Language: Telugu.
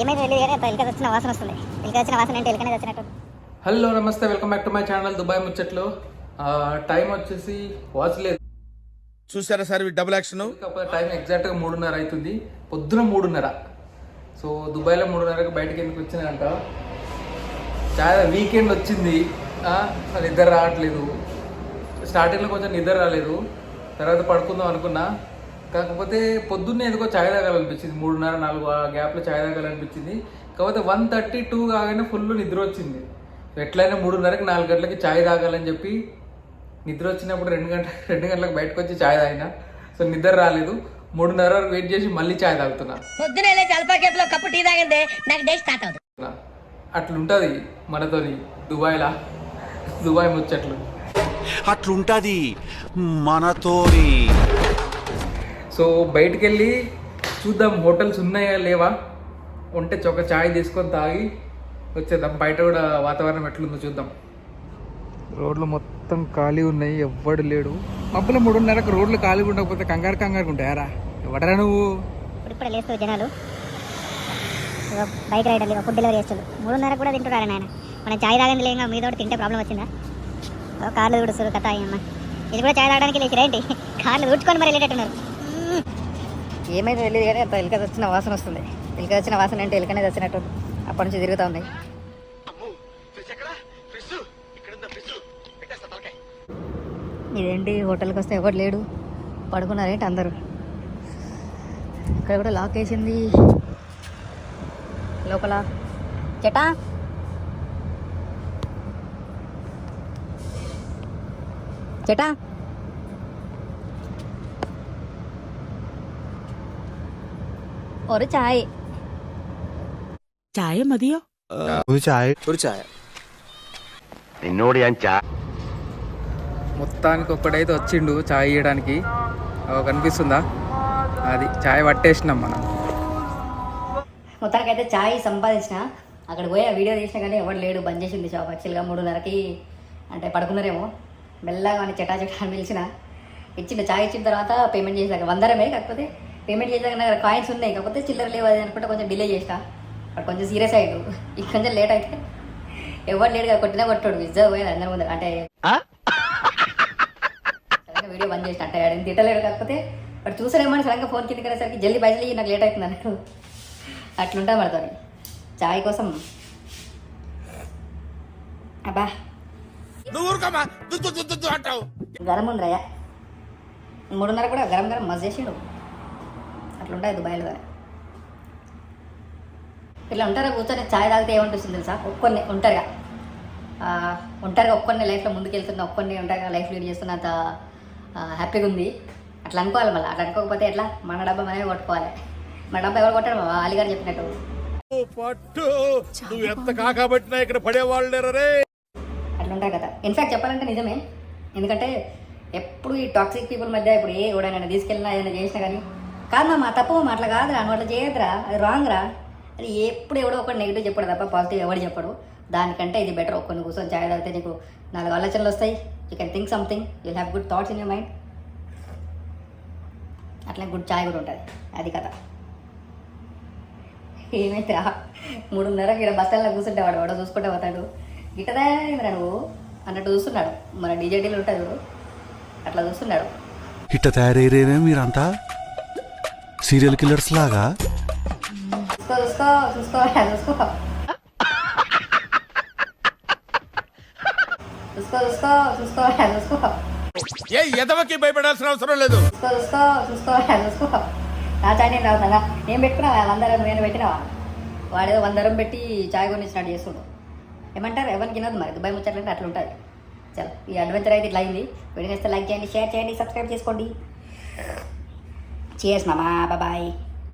ఏమైతే తెలియదు కానీ ఎలికది వచ్చిన వాసన వస్తుంది. ఎలికది వచ్చిన వాసన అంటే ఎలికనే వచ్చినట్టు హలో నమస్తే. Welcome back to my channel Dubai ముచ్చట్లు. టైం వచ్చేసి వాచ్ లేదు. చూసారా సార్ డబుల్ యాక్షన్ టైం ఎగ్జాక్ట్గా మూడున్నర అవుతుంది. పొద్దున మూడున్నర. సో దుబాయ్లో మూడున్నరకు బయటకి ఎందుకు వచ్చినాయంట చాలా వీకెండ్ వచ్చింది. ఆ, నిద్ర రావట్లేదు. స్టార్టింగ్లో కొంచెం నిద్ర రాలేదు. తర్వాత పడుకుందాం అనుకున్నా. కాకపోతే పొద్దున్నే ఎందుకో ఛాయ్ తాగాలనిపించింది. మూడున్నర నాలుగు ఆ గ్యాప్లో ఛాయ్ తాగాలనిపించింది. కాకపోతే వన్ థర్టీ టూ కాగానే ఫుల్ నిద్ర వచ్చింది. ఎట్లయినా మూడున్నరకి నాలుగు గంటలకి ఛాయ్ తాగాలని చెప్పి నిద్ర వచ్చినప్పుడు రెండు గంటల రెండు గంటలకు బయటకు వచ్చి ఛాయ్ తాగిన. సో నిద్ర రాలేదు. మూడున్నర వరకు వెయిట్ చేసి మళ్ళీ ఛాయ్ తాగుతున్నా. పొద్దునే అల్ఫా కేఫ్లో కప్పు టీ తాగిందే నాకు డే స్టార్ట్ అవుతుంది. అట్లుంటుంది మనతోని దుబాయ్లా. దుబాయ్ ముచ్చట్లు. అట్లుంటది మనతోని. సో బయటికి వెళ్ళి చూద్దాం హోటల్స్ ఉన్నాయా లేవా? ఉంటే ఒక చాయ్ తీసుకొని తాగి వచ్చేద్దాం. బయట కూడా వాతావరణం ఎట్లుందో చూద్దాం. రోడ్లు మొత్తం ఖాళీ ఉన్నాయి ఎవ్వడు లేడు. మబ్బుల మూడున్నరకు రోడ్లు ఖాళీ ఉండకపోతే కంగారు కంగారు ఉంటాయారా? ఎవడరా నువ్వు? ఇప్పుడు లేస్తారు జనాలు. బైక్ రైడర్లు ఫుడ్ డెలివరీ చేస్తారు మూడున్నర కూడా తింటున్నారు నాయన. మనం చాయ్ తాగింది లేక మీద ఒకటి తింటే ప్రాబ్లం వచ్చిందా? కార్లు తుడుస్తారు కథ అమ్మ ఇది కూడా చాయ్ తాగడానికి లేచిరేంటి కార్లు తుడుచుకొని మరి వెళ్ళేటట్టున్నారు. ఏమైతే తెలియదు కానీ అంత ఎలికది వచ్చిన వాసన వస్తుంది. ఎలికది వచ్చిన వాసన అంటే ఎలికనే వచ్చినట్టు అప్పటి నుంచి తిరుగుతూ ఉంది. ఇదేంటి? హోటల్కి వస్తే ఎవరు లేడు? పడుకున్నారేంటి అందరూ. ఇక్కడ కూడా లాక్ వేసింది. లోపల. చెటా చెటా ഒരു ചായ ചായ മതിയോ ഒരു ചായ ഒരു ചായ നിന്നോട് ഞാൻ ചാ మొత్తానికి ఒక్కడైతే వచ్చిండు చాయ్ ఇవ్వడానికి అగో కనిపిస్తుందా అది చాయ్ పట్టేసినాం మనం మొత్తానికైతే చాయ్ సంపాదించిన అక్కడ పోయి ఆ వీడియో తీసినా కానీ ఎవరు లేడు బంద్ చేసింది షాప్ యాక్చువల్గా మూడున్నరకి అంటే పడుకున్నారేమో మెల్లగా అని చెటా చెటా అని పిలిచిన ఇచ్చిన చాయ్ ఇచ్చిన తర్వాత పేమెంట్ చేసాక వందరమే కాకపోతే పేమెంట్ చేసాక నా దగ్గర కాయిన్స్ ఉన్నాయి. కాకపోతే చిల్లర లేవు అది అనుకుంటే కొంచెం డిలే చేసిన అక్కడ కొంచెం సీరియస్ అయ్యాడు. ఇక కొంచెం లేట్ అయితే ఎవరు లేడు కదా కొట్టినా కొట్టాడు. విజ్జా పోయింది అందరి ముందు అంటే వీడియో బంద్ చేసిన అంటే ఆడిని తిట్టలేడు కాకపోతే వాడు చూసారేమో అని సడన్గా ఫోన్ కిందకి వెళ్ళేసరికి జల్దీ బయలు నాకు లేట్ అవుతుంది అన్నట్టు అట్లుంటా పడతాను చాయ్ కోసం. అబ్బా. గరం ఉందిరయ్యా మూడున్నర కూడా గరం గరం మజ్ చేసిండు అట్లుంటాయి దుబాయ్లో కానీ. ఇట్లా ఉంటారా కూర్చొని చాయ్ తాగితే ఏమంటుంది తెలుసా? ఒక్కొన్ని ఉంటారుగా ఒంటరిగా ఒక్కొన్ని లైఫ్లో ముందుకెళ్తున్న ఒక్కొన్ని ఒంటరిగా లైఫ్ లీడ్ చేస్తున్నంత హ్యాపీగా ఉంది. అట్లా అనుకోవాలి మళ్ళీ. అట్లా అనుకోకపోతే ఎట్లా? మన డబ్బా మనమే కొట్టుకోవాలి. మన డబ్బా ఎవరు కొట్టాడు మా అలీగారు చెప్పినట్టు. పట్టు! నువ్వు ఎంత కాకబట్టినా ఇక్కడ పడేవాళ్ళు లేరు రే? అట్లా ఉంటాయి కదా ఇన్ఫాక్ట్ చెప్పాలంటే నిజమే. ఎందుకంటే ఎప్పుడు ఈ టాక్సిక్ పీపుల్ మధ్య ఇప్పుడు ఏ ఎవడైనా తీసుకెళ్ళినా ఏదైనా చేసినా కానీ కాదమ్మా మా తప్పు మా అట్లా కాదురా నువ్వు అట్లా చేయదురా అది రాంగ్ రా అది ఎప్పుడు ఎవడో ఒకటి నెగిటివ్ చెప్పడు తప్ప పాజిటివ్ ఎవడు చెప్పడు. దానికంటే ఇది బెటర్ ఒక్కొని కూర్చొని చాయ్ తాగితే నీకు నాలుగు ఆలోచనలు వస్తాయి. You can think something you have good thoughts in you mind అట్లా గుడ్ చాయ్ కూడా ఉంటుంది. అది కదా ఏమైతే మూడున్నర ఇక్కడ బస్ స్టాండ్లో కూర్చుంటే వాడు వాడు చూసుకుంటే పోతాడు. గిట్టదా నువ్వు? అన్నట్టు చూస్తున్నాడు. మన డీజేటీలు ఉంటుంది అట్లా చూస్తున్నాడు. ఇట్ట తయారయ్యేనే మీరంతా? సీరియల్ కిల్లర్స్ లాగా? ఎదవకి భయపడాల్సిన అవసరం లేదు. రాజాని నేను పెట్టుకున్నా వందరం నేను పెట్టినావా వాడేదో వందరం పెట్టి చాయ్ కొనిచ్చినట్టు చేస్తుండు ఏమంటారు? ఎవరికి తినదు మరి? దుబాయ్ ముచ్చట్లంటే అట్లా ఉంటుంది చాలా ఈ అడ్వెంచర్ అయితే ఇట్లా అయింది. వీడియో లైక్ చేయండి షేర్ చేయండి సబ్స్క్రైబ్ చేసుకోండి. Cheers, mama. Bye-bye.